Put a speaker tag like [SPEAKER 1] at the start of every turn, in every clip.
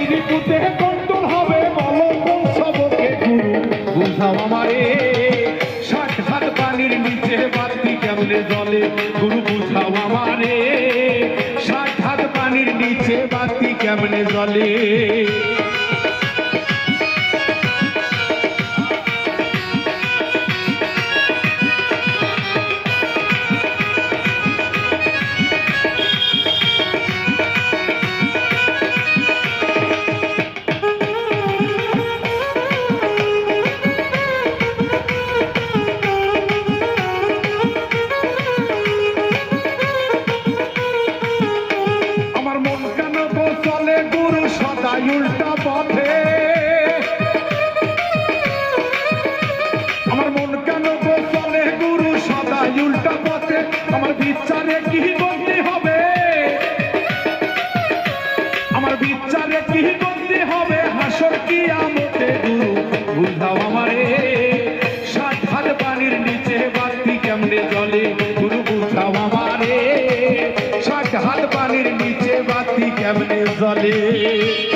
[SPEAKER 1] এই ঋতুতে হবে বলো কোন সবকে গুরু। বুঝাও আমারে, ষাট হাত পানির নিচে বাতি কেমনে জলে গুরু, বুঝাও আমারে, ষাট হাত পানির নিচে বাতি কেমনে জলে চলে গুরু সদাই উল্টা পথে। আমার মন কেন চলে গুরু সদাই উল্টা পথে? আমার বিচারে কি করতে হবে? আমার বিচারে কি করতে হবে? হাসর কি আমতে গুরু? বুঝাও আমারে। হাত পানির নিচে বাতি বাতি কেমনে জলে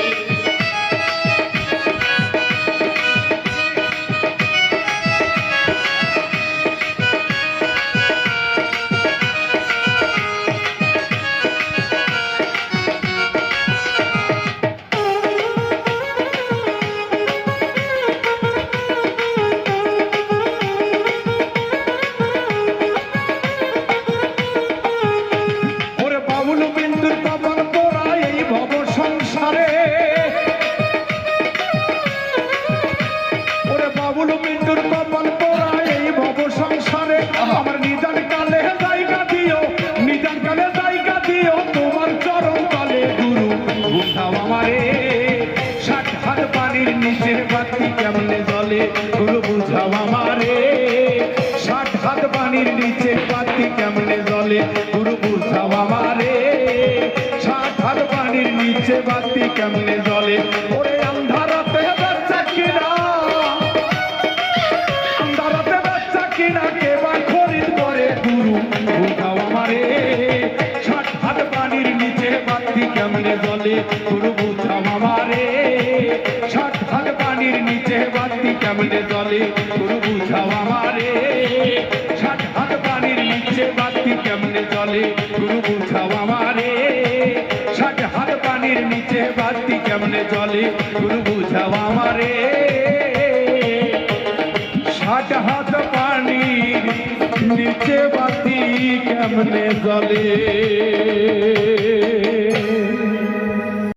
[SPEAKER 1] পানির নিচে বাতি কেমনে জলে গুরু বুঝাও আমারে। ষাট হাত পানির নিচে বাতি কেমনে জলে গুরু বুঝাও আমারে। ষাট হাত পানির নিচে বাতি কেমনে জলে ওরে বাচ্চা কিনা? আন্ধারাতে বাচ্চা কিনা? কে বা খরিদ করে? গুরু বুঝাও আমারে। ষাট হাত পানির নিচে বাতি কেমনে জলে কেমনে জলে গুরু বুঝাও আমারে ষাট হাত পানির নিচে বাতি কেমনে জলে গুরু বুঝাও আমারে ষাট হাত পানির নিচে বাতি কেমনে জলে গুরু বুঝাও আমারে ষাট হাত পানির নিচে বাতি কেমনে জলে